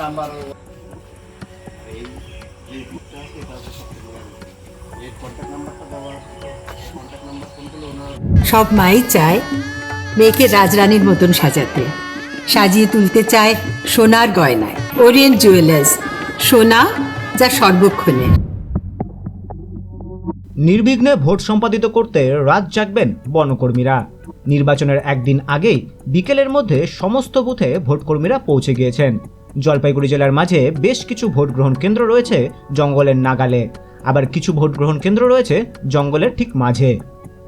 Number সব মাই চায় মেয়েকে রাজরানীর মতন সাজাতে। সাজিয়ে তুলতে চায় সোনার গয়নায়। ওরিয়েন্ট জুয়েলার্স সোনা যা সর্বক্ষণে। নির্বিঘ্নে ভোট সম্পাদিত করতে রাত জাগবেন বনকর্মীরা। নির্বাচনের একদিন আগেই বিকেলের মধ্যে সমস্ত বুথে ভোটকর্মীরা পৌঁছে গিয়েছেন। জলপাইগুড়ি জেলার মাঝে বেশ কিছু ভোট গ্রহণ কেন্দ্র রয়েছে জঙ্গলের নাগালে। আবার কিছু ভোট গ্রহণ কেন্দ্র রয়েছে জঙ্গলের ঠিক মাঝে।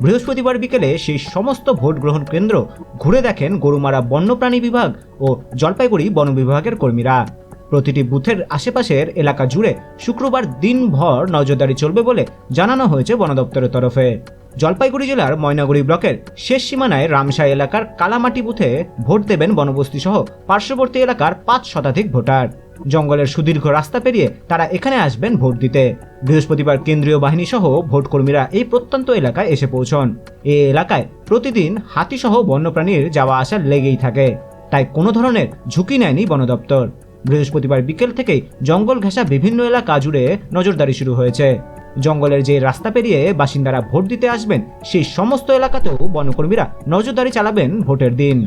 বৃহস্পতিবার বিকেলে সেই সমস্ত ভোট গ্রহণ কেন্দ্র ঘুরে দেখেন গরুমারা বন্যপ্রাণী বিভাগ ও জলপাইগুড়ি বন বিভাগের কর্মীরা। প্রতিটি বুথের আশেপাশের এলাকা জুড়ে শুক্রবার দিনভর নজরদারি চলবে বলে জানানো হয়েছে বন দপ্তরের তরফে। জলপাইগুড়ি জেলার ময়নাগুড়ি ব্লকের শেষ সীমানায় রামসাই এলাকার কালামাটি বুথে ভোট দেবেন বনবস্তি সহ পার্শ্ববর্তী এলাকার পাঁচ শতাধিক ভোটার। জঙ্গলের সুদীর্ঘ রাস্তা পেরিয়ে তারা এখানে আসবেন ভোট দিতে। বৃহস্পতিবার কেন্দ্রীয় বাহিনী সহ ভোটকর্মীরা এই প্রত্যন্ত এলাকায় এসে পৌঁছন। এই এলাকায় প্রতিদিন হাতিসহ বন্যপ্রাণীর যাওয়া আসা লেগেই থাকে। তাই কোনো ধরনের ঝুঁকি নেয়নি বন দপ্তর বৃহস্পতিবার বিকেল থেকেই জঙ্গল ঘেঁষা বিভিন্ন এলাকা জুড়ে নজরদারি শুরু হয়েছে। জঙ্গলের যে রাস্তা পেরিয়ে বাসিন্দারা ভোট দিতে আসবেন, সেই সমস্ত এলাকাতেও বনকর্মীরা নজরদারি চালাবেন ভোটের দিন।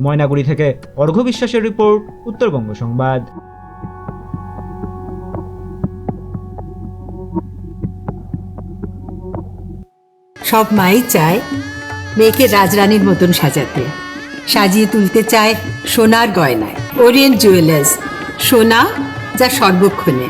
ময়নাগুড়ি থেকে অর্ঘ্য বিশ্বাসের রিপোর্ট, উত্তরবঙ্গ সংবাদ। সব মাই চায় মেয়েকে রাজরানীর মতন সাজাতে। সাজিয়ে তুলতে চায় সোনার গয়নায়। ওরিয়েন্ট জুয়েলার্স, সোনা যা সর্বক্ষণে।